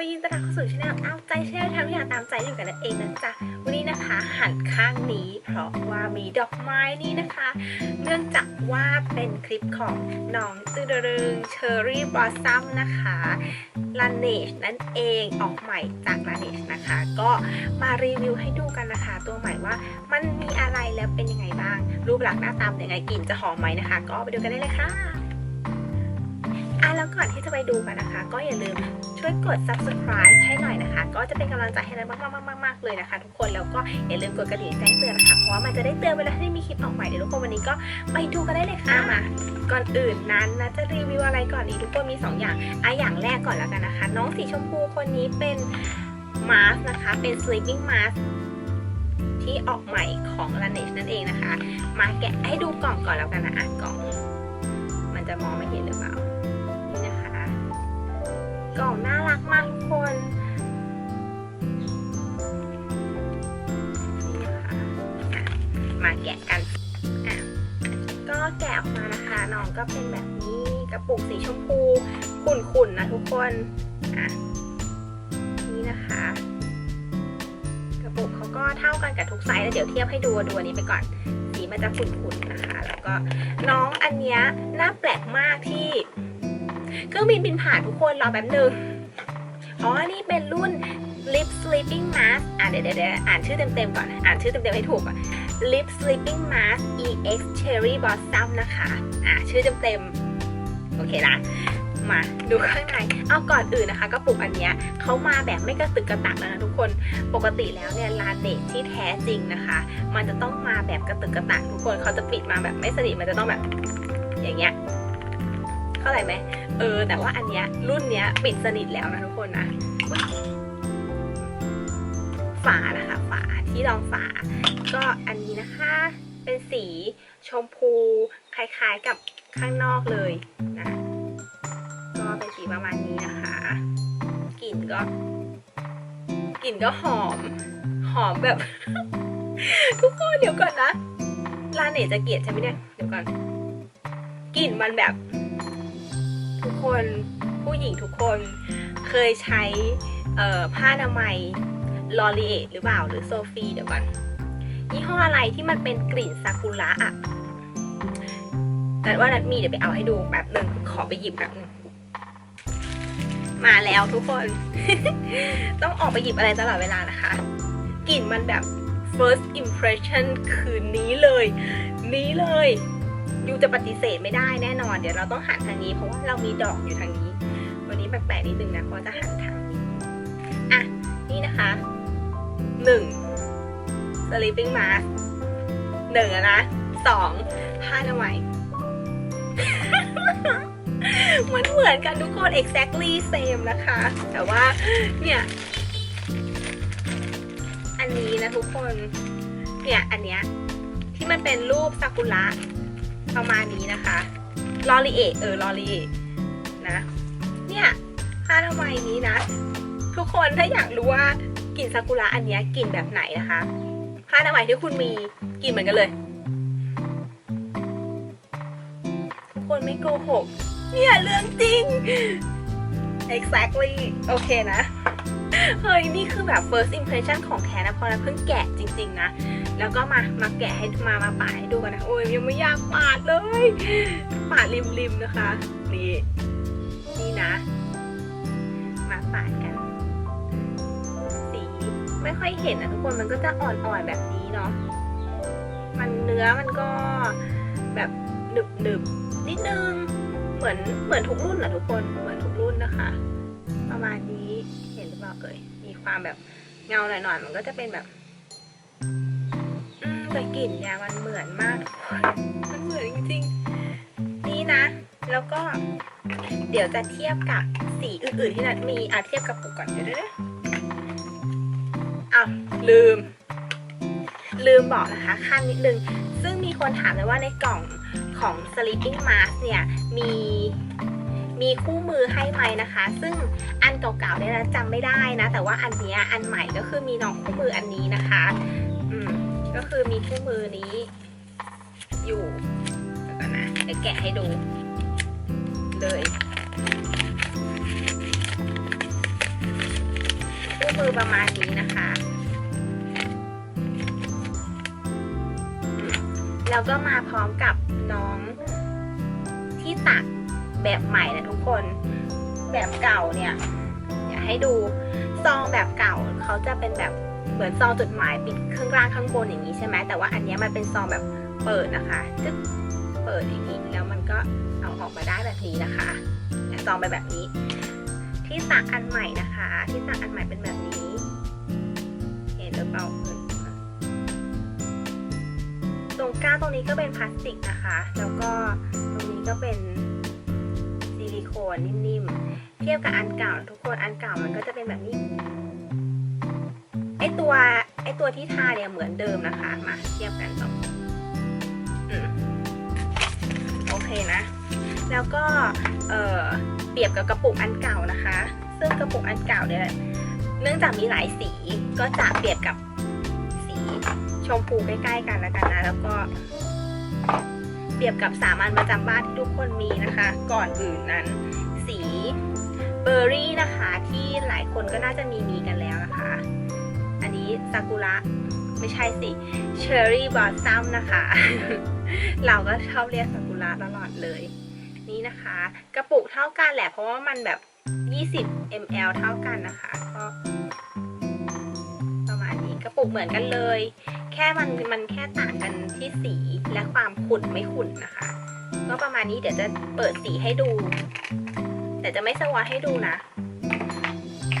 ยินดีต้อนรับเข้าสู่ช anel ตาใจช anel ทำทุกอย่างตามใจอยู่กันนั่นเองนะจ๊ะวันนี้นะคะหันข้างนี้ เพราะว่ามีดอกไม้นี่นะคะ เนื่องจากว่าเป็นคลิปของน้องตือดรึงเชอร์รี่บลอสซัมนะคะลาเนชนั่นเองออกใหม่จากลาเนชนะคะ ก็มารีวิวให้ดูกันนะคะ ตัวใหม่ว่ามันมีอะไรแล้วเป็นยังไงบ้าง รูปลักษณ์หน้าตาเป็นยังไงกลิ่นจะหอมไหมนะคะ ก็ไปดูกันได้เลยค่ะ แล้วก่อนที่จะไปดูกันนะคะ ก็อย่าลืมช่วยกด subscribe ให้หน่อยนะคะ ก็จะเป็นกำลังใจให้เรามากๆๆๆๆเลยนะคะ ทุกคนแล้วก็อย่าลืมกดกระดิ่งแจ้งเตือนนะคะเพราะว่ามันจะได้เตือนเวลาที่มีคลิปออกใหม่เดี๋ยวทุกคนวันนี้ก็ไปดูกันได้เลยค่ะมาก่อนอื่นนั้นนะจะรีวิวอะไรก่อนดีทุกคนมี 2 อย่างอะอย่างแรกก่อนแล้วกันนะคะ น้องสีชมพูคนนี้เป็นมาสนะคะ เป็น sleeping mask ที่ออกใหม่ของ Laneige นั่นเองนะคะ มาแกะให้ดูกล่องก่อนแล้วกันนะอะกล่อง มันจะมองไม่เห็นหรือเปล่านี่นะคะ กล่องน่ารักมากทุกคนนี่ค่ะมาแกะกันก็แกะออกมานะคะน้องก็เป็นแบบนี้กระปุกสีชมพูขุ่นๆนะทุกคนอะนี่นะคะ กระปุกเขาก็เท่ากันกับทุกไซส์แล้วเดี๋ยวเทียบให้ดูดูอันนี้ไปก่อนสีมันจะขุ่นๆนะคะ แล้วก็น้องอันเนี้ยน่าแปลกมากที่ รื่องบินบินผ่านทุกคนรอแป๊บหนึ่งอ๋อ นี่เป็นรุ่น Lip Sleeping Mask อะเดี๋ยวเดี๋ยวอ่านชื่อเต็มๆก่อน อ่านชื่อเต็มๆให้ถูกก่อน Lip Sleeping Mask EX Cherry Blossom นะคะ อะชื่อเต็มๆ โอเคนะ มาดูข้างใน เอาก่อนอื่นนะคะกระปุกอันเนี้ยเขามาแบบไม่กระตึกกระตักแล้วนะทุกคน ปกติแล้วเนี่ยลาเนตที่แท้จริงนะคะ มันจะต้องมาแบบกระตึกกระตักทุกคน เขาจะปิดมาแบบไม่สนิท มันจะต้องแบบอย่างเงี้ย เข้าใจไหม เออ แต่ว่าอันเนี้ยรุ่นเนี้ยปิดสนิทแล้วนะทุกคนนะฝานะคะฝาที่รองฝา ก็อันนี้นะคะ เป็นสีชมพูคล้ายๆกับข้างนอกเลยนะก็เป็นสีประมาณนี้นะคะกลิ่นก็กลิ่นก็หอม หอมแบบ ทุกคนเดี๋ยวก่อนนะลาเนจะเกลียดใช่ไหมเนี่ยเดี๋ยวก่อนกลิ่นมันแบบ คนผู้หญิงทุกคนเคยใช้ผ้าอนามัยลอรีเอหรือเปล่าหรือโซฟีเดี๋ยวก่อนยี่ห้ออะไรที่มันเป็นกลิ่นซากุระอะแต่ว่านัดมีเดี๋ยวไปเอาให้ดูแบบหนึ่งขอไปหยิบแบบนึงมาแล้วทุกคน ต้องออกไปหยิบอะไรตลอดเวลานะคะ กลิ่นมันแบบ first impression คืนนี้เลย นี้เลย ยูจะปฏิเสธไม่ได้แน่นอน เดี๋ยวเราต้องหันทางนี้ เพราะว่าเรามีดอกอยู่ทางนี้ วันนี้แปลกๆนิดนึงนะเพราะจะหันทางนี้อะนี่นะคะหนึ่ง sleeping mask หนึ่งอะนะสองผ้าอนามัยมันเหมือนกันทุกคน exactly same นะคะ แต่ว่าเนี่ยอันนี้นะทุกคน เนี่ย อันเนี้ยที่มันเป็นรูปซากุระ ประมาณนี้นะคะลอรีเอเออลอรีเอนะเนี่ยผ้าทำไมนี้นะ ทุกคนถ้าอยากรู้ว่ากลิ่นซากุระอันนี้กลิ่นแบบไหนนะคะผ้าทำไมที่คุณมีกลิ่นเหมือนกันเลย ทุกคนไม่โกหกเนี่ยเรื่องจริง exactly โอเคนะ เฮ้ย นี่คือแบบ first impression ของแท้นะเพราะเราเพิ่งแกะจริง ๆ นะ แล้วก็มามาแกะให้มามาปาดให้ดูกันนะโอ้ยยังไม่อยากปาดเลยปาดริมๆนะคะนี่นี่นะ มาปาดกัน สีไม่ค่อยเห็นนะทุกคนมันก็จะอ่อนๆแบบนี้เนาะมันเนื้อมันก็แบบหนึบๆนิดนึงเหมือนเหมือนทุกรุ่นอะทุกคนเหมือนทุกรุ่นนะคะ ประมาณนี้เห็นหรือเปล่าเอ่ยมีความแบบเงาหน่อยๆมันก็จะเป็นแบบ แต่กลิ่นเนี่ยมันเหมือนมาก มันเหมือนจริงๆ นี่นะ แล้วก็ เดี๋ยวจะเทียบกับสีอื่นๆที่นัดมี อะเทียบกับปุกก่อนเดี๋ยวเดี๋ยวอ้าวลืม ลืมบอกนะคะขั้นนิดนึง ซึ่งมีคนถามเลยว่าในกล่องของ sleeping mask เนี่ยมีมีคู่มือให้ไหมนะคะ ซึ่งอันเก่าๆเนี่ยนะจำไม่ได้นะ แต่ว่าอันเนี้ยอันใหม่ก็คือมีน้องคู่มืออันนี้นะคะ อืม ก็คือมีคู่มือนี้อยู่เดี๋ยวก่อนนะไปแกะให้ดู เลยนมือประมาณนี้นะคะ แล้วก็มาพร้อมกับน้องที่ตักแบบใหม่นะทุกคน แบบเก่าเนี่ย อยากให้ดูซองแบบเก่าเขาจะเป็นแบบ เหมือนซองจดหมายปิดข้างล่างข้างบนอย่างนี้ใช่ไหมแต่ว่าอันนี้มันเป็นซองแบบเปิดนะคะจึ๊กเปิดอย่างนี้แล้วมันก็เอาออกมาได้แบบนี้นะคะซองเป็นแบบนี้ ที่ตักอันใหม่นะคะ ที่ตักอันใหม่เป็นแบบนี้เห็นหรือเปล่าตรงก้านตรงนี้ก็เป็นพลาสติกนะคะ แล้วก็ตรงนี้ก็เป็นซิลิโคนนิ่มๆเทียบกับอันเก่าทุกคนอันเก่ามันก็จะเป็นแบบนี้ ตัวไอตัวที่ทาเนี่ยเหมือนเดิมนะคะ มาเทียบกันต่อโอเคนะ แล้วก็เออเปรียบกับกระปุกอันเก่านะคะ ซึ่งกระปุกอันเก่าเนี่ยเนื่องจากมีหลายสีก็จะเปรียบกับสีชมพูใกล้ๆกันแล้วกันนะ แล้วก็เปรียบกับสามัญประจำบ้านที่ทุกคนมีนะคะ ก่อนอื่นนั้น สีเบอร์รี่นะคะ ที่หลายคนก็น่าจะมีมีกันแล้วนะคะ ซากุระไม่ใช่สิเชอร์รี่บอสซัมนะคะ เราก็ชอบเรียกซากุระตลอดเลย นี่นะคะ กระปุกเท่ากันแหละเพราะว่ามันแบบ 20 ml เท่ากันนะคะก็ประมาณนี้กระปุกเหมือนกันเลย แค่มันมันแค่ต่างกันที่สีและความขุ่นไม่ขุ่นนะคะ ก็ประมาณนี้เดี๋ยวจะเปิดสีให้ดู แต่จะไม่สวอตให้ดูนะ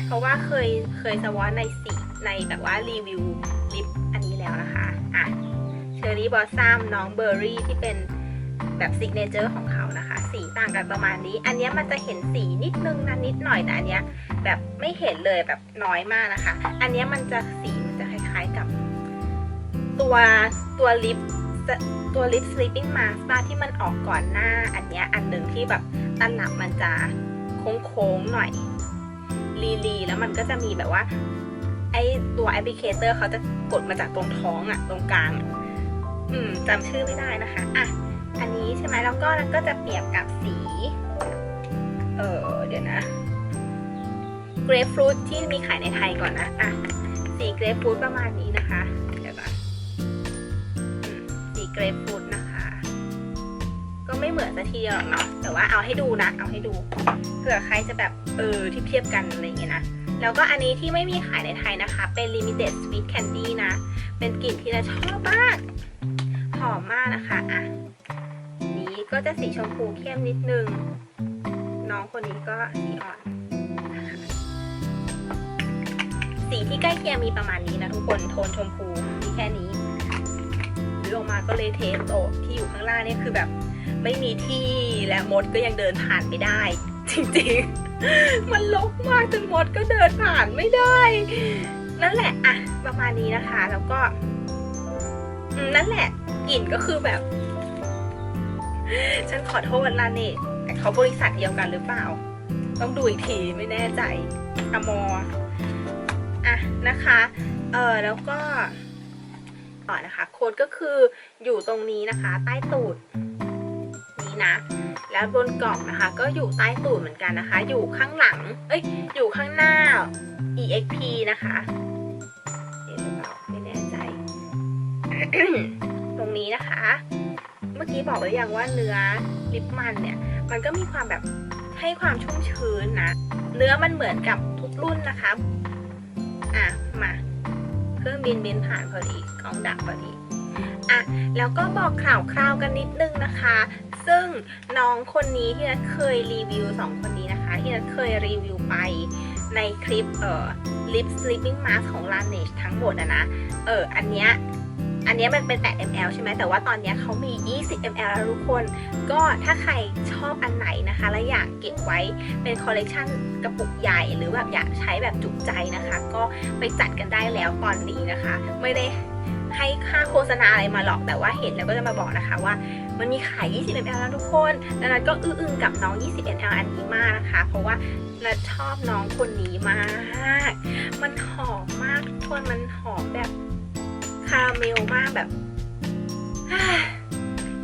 เพราะว่าเคยเคยสวอตในสี ในแบบว่ารีวิวลิปอันนี้แล้วนะคะอะเชอร์รี่บอสซัมน้องเบอร์รี่ที่เป็นแบบซิกเนเจอร์ของเขานะคะ สีต่างกันประมาณนี้ อันนี้มันจะเห็นสีนิดนึงนะนิดหน่อยแต่อันเนี้ยแบบไม่เห็นเลยแบบน้อยมากนะคะ อันนี้มันจะสีมันจะคล้ายๆกับ ตัวตัวลิปตัวลิป sleeping mask ป่ะที่มันออกก่อนหน้า อันเนี้ยอันหนึ่งที่แบบตันหลับมันจะโค้งๆหน่อยลีลีแล้วมันก็จะมีแบบว่า อตัวแอปพลิเคเตอร์เขาจะกดมาจากตรงท้องอะตรงกลาง อืมจำชื่อไม่ได้นะคะ อะ อันนี้ใช่ไหมแล้วก็แล้วก็จะเปรียบกับสี เออเดี๋ยวนะเกรฟฟรุตที่มีขายในไทยก่อนนะ อะ สีเกรฟฟรุตประมาณนี้นะคะ เดี๋ยวก่อนสีเกรฟฟรุตนะคะ ก็ไม่เหมือนสักทีหรอกเนาะ แต่ว่าเอาให้ดูนะ เอาให้ดู เผื่อใครจะแบบ เออเทียบเทียบกันอะไรอย่างเงี้ยนะ แล้วก็อันนี้ที่ไม่มีขายในไทยนะคะ เป็น limited sweet candy นะ เป็นกลิ่นที่เราชอบมาก หอมมากนะคะอะนี้ก็จะสีชมพูเข้มนิดนึง น้องคนนี้ก็สีอ่อน สีที่ใกล้เคียงมีประมาณนี้นะทุกคน โทนชมพูมีแค่นี้หรือลงมาก็เลยเทสโตะที่อยู่ข้างล่างเนี่ยคือแบบ ไม่มีที่และมดก็ยังเดินผ่านไม่ได้ จริงๆ มันลกมากจนมดก็เดินผ่านไม่ได้ นั่นแหละอะประมาณนี้นะคะ แล้วก็นั่นแหละกลิ่นก็คือแบบ ฉันขอโทษลาเนตแต่เขาบริษัทเดียวกันหรือเปล่า ต้องดูอีกทีไม่แน่ใจอมออะนะคะ เออแล้วก็ต่อนะคะโค้ดก็คืออยู่ตรงนี้นะคะ ใต้ตูดนี้นะ แล้วบนกล่องนะคะ ก็อยู่ใต้ตูดเหมือนกันนะคะ อยู่ข้างหลัง เอ้ย อยู่ข้างหน้า exp นะคะเห็นหรือเปล่าไม่แน่ใจ ตรงนี้นะคะ เมื่อกี้บอกไว้ยังว่าเนื้อลิปมันเนี่ย มันก็มีความแบบให้ความชุ่มชื้นนะ เนื้อมันเหมือนกับทุกรุ่นนะคะ อะ มา เครื่องบินบินผ่านพอดีกล้องดับพอดีอะแล้วก็บอกข่าวคราวกันนิดนึงนะคะ ซึ่งน้องคนนี้ที่นัทเคยรีวิวสองคนนี้นะคะ ที่นัทเคยรีวิวไปในคลิปเอ่อ lip sleeping mask ของ Laneige ทั้งหมดอะนะ เอออันเนี้ยอันเนี้ยมันเป็น 8 ml ใช่ไหม แต่ว่าตอนเนี้ยเขามี 20 ml แล้วทุกคน ก็ถ้าใครชอบอันไหนนะคะ และอยากเก็บไว้เป็นคอลเลกชันกระปุกใหญ่ หรือแบบอยากใช้แบบจุใจนะคะ ก็ไปจัดกันได้แล้วตอนนี้นะคะ ไม่ได้ ให้ค่าโฆษณาอะไรมาหรอกแต่ว่าเห็นแล้วก็จะมาบอกนะคะว่ามันมีขาย 20 ml แล้วทุกคนดังนั้นก็อื้ออึงกับน้อง 20 ml อันนี้มากนะคะ เพราะว่านัทชอบน้องคนนี้มาก มันหอมมากทุกคนมันหอมแบบคาราเมลมากแบบ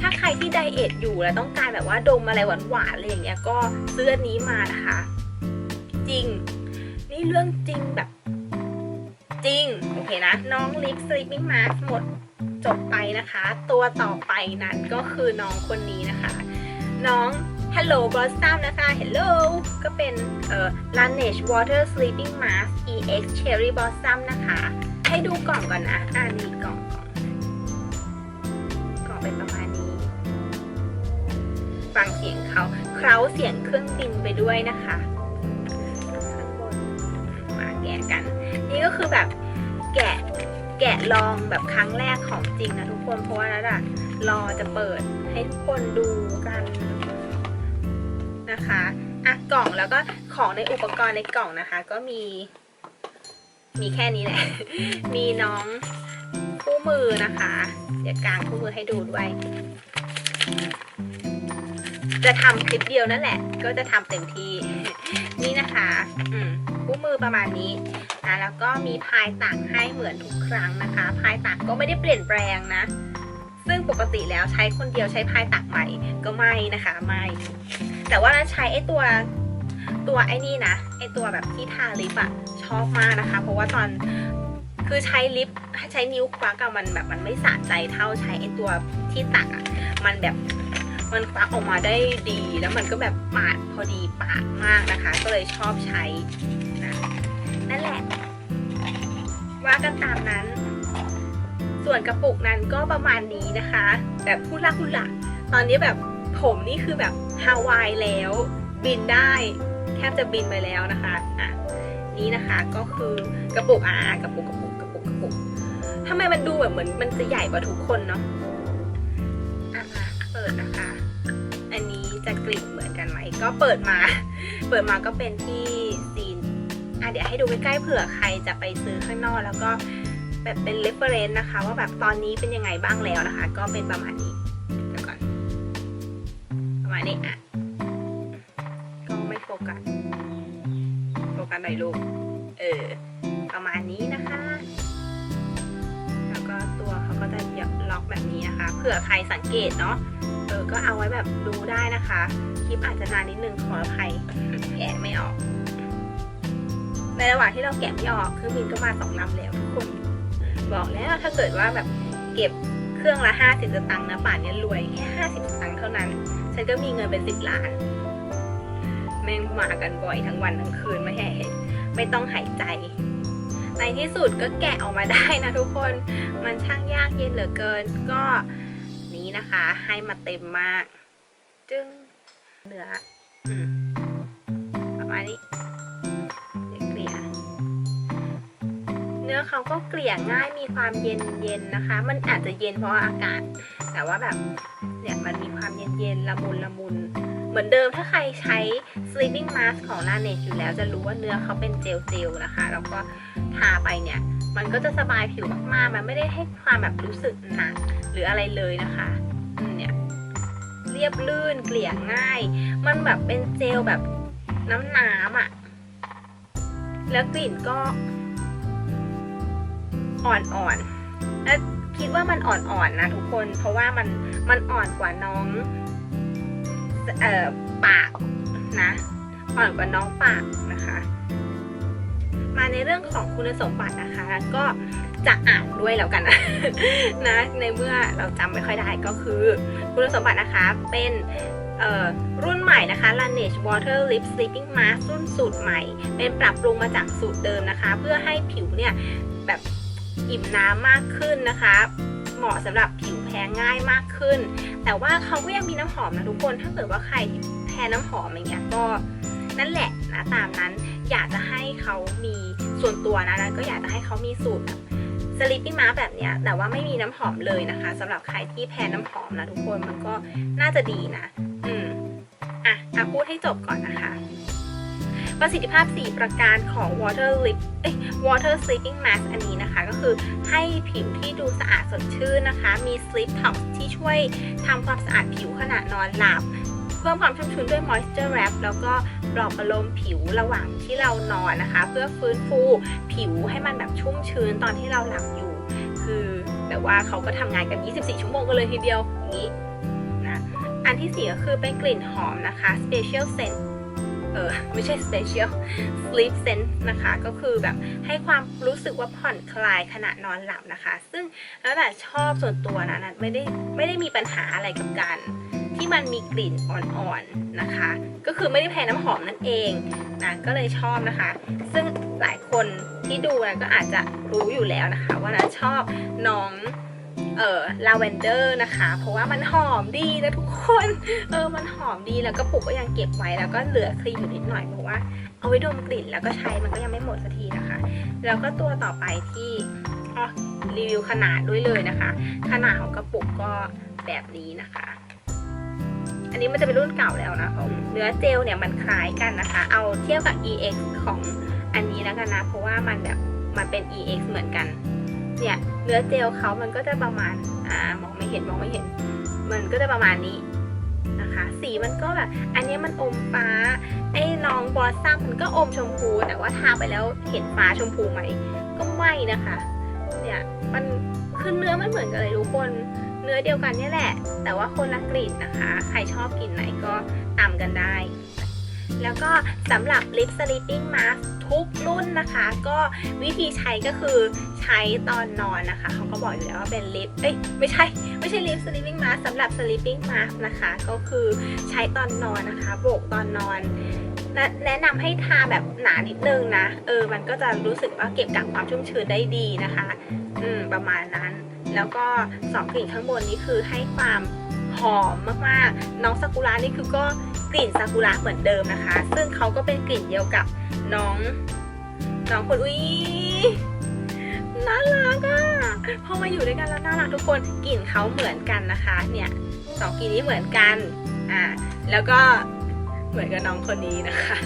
ถ้าใครที่ไดเอทอยู่แล้วต้องการแบบว่าดมอะไรหวานๆอะไรอย่างเงี้ยก็ซื้อนี้มานะคะ จริง นี่เรื่องจริงแบบ จริง โอเคนะ น้องลิป sleeping mask หมดจบไปนะคะ ตัวต่อไปนั้นก็คือน้องคนนี้นะคะ น้อง Hello Blossom นะคะ Hello ก็เป็นเอ่อ Laneige Water Sleeping Mask EX Cherry Blossom นะคะ ให้ดูกล่องก่อนนะอ่านี่กล่องกล่องกล่องเป็นประมาณนี้ ฟังเสียงเขาเคล้าเสียงเครื่องบินไปด้วยนะคะ ข้างบนมาแกะกัน ก็คือแบบแกะแกะลองแบบครั้งแรกของจริงนะทุกคน เพราะว่าแล้วอะรอจะเปิดให้ทุกคนดูกันนะคะอะกล่องแล้วก็ของในอุปกรณ์ในกล่องนะคะ ก็มี มีแค่นี้แหละ มีน้องคู่มือนะคะ เดี๋ยวกางคู่มือให้ดูด้วย จะทำคลิปเดียวนั่นแหละ ก็จะทำเต็มที่ นี่นะคะ อืม คู่มือประมาณนี้นะแล้วก็มีพายตักให้เหมือนทุกครั้งนะคะพายตักก็ไม่ได้เปลี่ยนแปลงนะ ซึ่งปกติแล้วใช้คนเดียวใช้พายตักใหม่ก็ไม่นะคะไม่แต่ว่าใช้ไอ้ตัวตัวไอ้นี่นะไอ้ตัวแบบที่ทาลิปอะชอบมากนะคะ เพราะว่าตอนคือใช้ลิปใช้นิ้วควักอะมันแบบมันไม่สะใจเท่าใช้ไอ้ตัวที่ตักอะมันแบบมันควักออกมาได้ดี แล้วมันก็แบบปาดพอดีปาดมากนะคะ ก็เลยชอบใช้ นั่นแหละ ว่ากันตามนั้น ส่วนกระปุกนั้นก็ประมาณนี้นะคะ แบบพูดลักพูดหลัก ตอนนี้แบบผมนี่คือแบบฮาวายแล้ว บินได้แทบจะบินไปแล้วนะคะอะนี่นะคะก็คือกระปุกอ่ากระปุกกระปุกกระปุกกระปุกทำไมมันดูแบบเหมือนมันจะใหญ่กว่าทุกคนเนาะอะเปิดนะคะ อันนี้จะกลิ่นเหมือนกันไหมก็เปิดมา เปิดมาก็เป็นที่ อะเดี๋ยวให้ดูใกล้ๆเผื่อใครจะไปซื้อข้างนอกแล้วก็แบบเป็น reference นะคะ ว่าแบบตอนนี้เป็นยังไงบ้างแล้วนะคะ ก็เป็นประมาณนี้เดี๋ยวก่อน ประมาณนี้อะก็ไม่โฟกัสโฟกัสหน่อยลูกเออประมาณนี้นะคะ แล้วก็ตัวเขาก็จะล็อกแบบนี้นะคะเผื่อใครสังเกตเนาะเออก็เอาไว้แบบดูได้นะคะ คลิปอาจจะนานนิดนึงขออภัยแกะไม่ออก ในระหว่างที่เราแกะไม่ออกเครื่องบินก็มาสองลำแล้วทุกคนบอกแล้วถ้าเกิดว่าแบบเก็บเครื่องละห้าสิบสตังค์นะป่านนี้รวยแค่ห้าสิบสตังค์เท่านั้น ฉันก็มีเงินเป็นสิบล้านแม่งมากันบ่อยทั้งวันทั้งคืนไม่ให้ไม่ต้องหายใจ ในที่สุดก็แกะออกมาได้นะทุกคนมันช่างยากเย็นเหลือเกิน ก็นี้นะคะ ให้มาเต็มมาก จึงเหนืออืมประมาณนี้ นื้อเขาก็เกลี่ยง่ายมีความเย็นเย็นนะคะ มันอาจจะเย็นเพราะอากาศ แต่ว่าแบบเนี่ยมันมีความเย็นเย็นละมุนละมุนเหมือนเดิมถ้าใครใช้ sleeping mask ของ Laneige อยู่แล้วจะรู้ว่าเนื้อเขาเป็นเจลเจลนะคะแล้วก็ทาไปเนี่ย มันก็จะสบายผิวมากๆ มันไม่ได้ให้ความแบบรู้สึกหนักหรืออะไรเลยนะคะเนี่ยเรียบลื่นเกลี่ยง่าย มันแบบเป็นเจลแบบน้ำน้ำอะ่ะแล้วกลิ่นก็ อ่อนๆและคิดว่ามันอ่อนๆนะทุกคน เพราะว่ามันมันอ่อนกว่าน้องเอ่อปากนะอ่อนกว่าน้องปากนะคะ มาในเรื่องของคุณสมบัตินะคะ ก็จะอ่านด้วยแล้วกันนะนะในเมื่อเราจำไม่ค่อยได้ก็คือ คุณสมบัตินะคะเป็นรุ่นใหม่นะคะ Laneige Water Lip Sleeping Mask รุ่นสูตรใหม่ เป็นปรับปรุงมาจากสูตรเดิมนะคะ เพื่อให้ผิวเนี่ยแบบ อิ่มน้ำมากขึ้นนะคะ เหมาะสำหรับผิวแพ้ง่ายมากขึ้น แต่ว่าเขาก็ยังมีน้ำหอมนะทุกคน ถ้าเกิดว่าใครที่แพ้น้ำหอมอย่างเงี้ยก็นั่นแหละนะตามนั้นอยากจะให้เขามีส่วนตัวนะแล้วก็อยากจะให้เขามีสูตรแบบสลิปปี้มาแบบเนี้ยแต่ว่าไม่มีน้ำหอมเลยนะคะสำหรับใครที่แพ้น้ำหอมนะทุกคนมันก็น่าจะดีนะ อืมอะอะพูดให้จบก่อนนะคะ ประสิทธิภาพ 4 ประการของ water lip water sleeping mask อันนี้นะคะ ก็คือให้ผิวที่ดูสะอาดสดชื่นนะคะ มี sleep tox ที่ช่วยทำความสะอาดผิวขณะนอนหลับเพิ่มความชุ่มชื้นด้วย moisture wrap แล้วก็ปลอบประโลมผิวระหว่างที่เรานอนนะคะ เพื่อฟื้นฟูผิวให้มันแบบชุ่มชื้นตอนที่เราหลับอยู่ คือแบบว่าเขาก็ทำงานกัน 24 ชั่วโมงกันเลยทีเดียวอย่างนี้นะอันที่สี่ก็คือเป็นกลิ่นหอมนะคะ special scent เออไม่ใช่ special sleep sense นะคะ ก็คือแบบให้ความรู้สึกว่าผ่อนคลายขณะนอนหลับนะคะ ซึ่งแล้วแต่ชอบส่วนตัวนะนัทไม่ได้ไม่ได้มีปัญหาอะไรกับการที่มันมีกลิ่นอ่อนๆนะคะ ก็คือไม่ได้แพ้น้ำหอมนั่นเองนะก็เลยชอบนะคะ ซึ่งหลายคนที่ดูนะก็อาจจะรู้อยู่แล้วนะคะ ว่านะชอบน้อง เอ่อลาเวนเดอร์นะคะ เพราะว่ามันหอมดีนะทุกคน เออมันหอมดีแล้วก็ปุกก็ยังเก็บไว้แล้วก็เหลือครีมอยู่นิดหน่อยเพราะว่าเอาไว้ดมกลิ่นแล้วก็ใช้มันก็ยังไม่หมดสักทีนะคะ แล้วก็ตัวต่อไปที่อ๋อรีวิวขนาดด้วยเลยนะคะ ขนาดของกระปุกก็แบบนี้นะคะ อันนี้มันจะเป็นรุ่นเก่าแล้วนะของเนื้อเจลเนี่ยมันคล้ายกันนะคะ เอาเทียบกับ EX ของอันนี้แล้วกันนะ เพราะว่ามันแบบมันเป็น EX เหมือนกัน เนี่ยเนื้อเจลเขามันก็จะประมาณอ่ามองไม่เห็นมองไม่เห็น มันก็จะประมาณนี้นะคะ สีมันก็แบบอันนี้มันอมฟ้าไอ้น้องบอสซัมมันก็อมชมพูแต่ว่าทาไปแล้วเห็นฟ้าชมพูไหมก็ไม่นะคะเนี่ยมันคือเนื้อมันเหมือนกันเลยทุกคนเนื้อเดียวกันนี่แหละ แต่ว่าคนละกลิ่นนะคะ ใครชอบกลิ่นไหนก็ตามกันได้ แล้วก็สำหรับ Lip Sleeping Mask ทุกรุ่นนะคะ ก็วิธีใช้ก็คือใช้ตอนนอนนะคะ เขาก็บอกอยู่แล้วว่าเป็นลิปเอ้ยไม่ใช่ ไม่ใช่ Lip Sleeping Mask สำหรับ Sleeping Mask นะคะ ก็คือใช้ตอนนอนนะคะ โบกตอนนอนแนะนะนำให้ทาแบบหนานิดนึงนะ เออ มันก็จะรู้สึกว่าเก็บกักความชุ่มชื้นได้ดีนะคะ อืม ประมาณนั้น แล้วก็สองกลิ่นข้างบนนี้คือให้ความหอมมากๆ น้องซากุระนี่คือก็ กลิ่นซากุระเหมือนเดิมนะคะ ซึ่งเขาก็เป็นกลิ่นเดียวกับน้องน้องคนอุ้ยน่ารักอะพอมาอยู่ด้วยกันแล้วน่ารักทุกคนกลิ่นเขาเหมือนกันนะคะ เนี่ยสองกลิ่นนี้เหมือนกันอ่าแล้วก็เหมือนกับน้องคนนี้นะคะ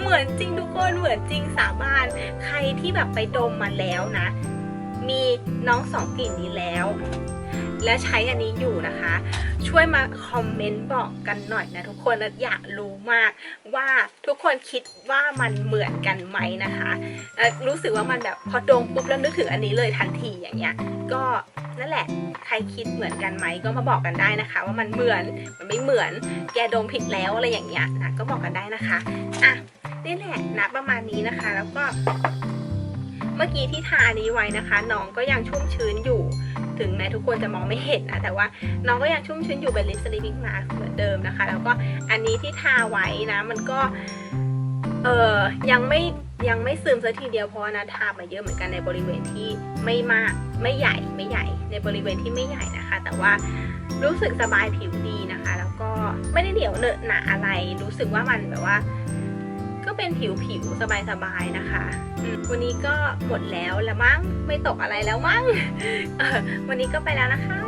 เหมือนจริงทุกคนเหมือนจริงสาบานใครที่แบบไปดมมาแล้วนะ มีน้องสองกลิ่นนี้แล้ว และใช้อันนี้อยู่นะคะ ช่วยมาคอมเมนต์บอกกันหน่อยนะทุกคนนะอยากรู้มากว่าทุกคนคิดว่ามันเหมือนกันไหมนะคะรู้สึกว่ามันแบบพอดมปุ๊บแล้วนึกถึงอันนี้เลยทันทีอย่างเงี้ย ก็นั่นแหละใครคิดเหมือนกันไหมก็มาบอกกันได้นะคะ ว่ามันเหมือนมันไม่เหมือนแกดมผิดแล้วอะไรอย่างเงี้ยนะก็บอกกันได้นะคะอะนี่แหละนะประมาณนี้นะคะ แล้วก็ มื่อกี้ที่ทาอันนี้ไว้นะคะ น้องก็ยังชุ่มชื้นอยู่ ถึงแม้ทุกคนจะมองไม่เห็นนะ แต่ว่าน้องก็ยังชุ่มชื้นอยู่เป็นลิปสลิปปิ้งมาเหมือนเดิมนะคะ แล้วก็อันนี้ที่ทาไว้นะ มันก็ เออยังไม่ยังไม่ซึมสักทีเดียวเพราะว่านะทามาเยอะเหมือนกันในบริเวณที่ไม่มากไม่ใหญ่ไม่ใหญ่ ในบริเวณที่ไม่ใหญ่นะคะ แต่ว่ารู้สึกสบายผิวดีนะคะ แล้วก็ไม่ได้เหนียวเหนอะหนะอะไร รู้สึกว่ามันแบบว่า ก็เป็นผิวผิวสบายๆนะคะวันนี้ก็หมดแล้วละมั้งไม่ตกอะไรแล้วมั้งวันนี้ก็ไปแล้วนะคะ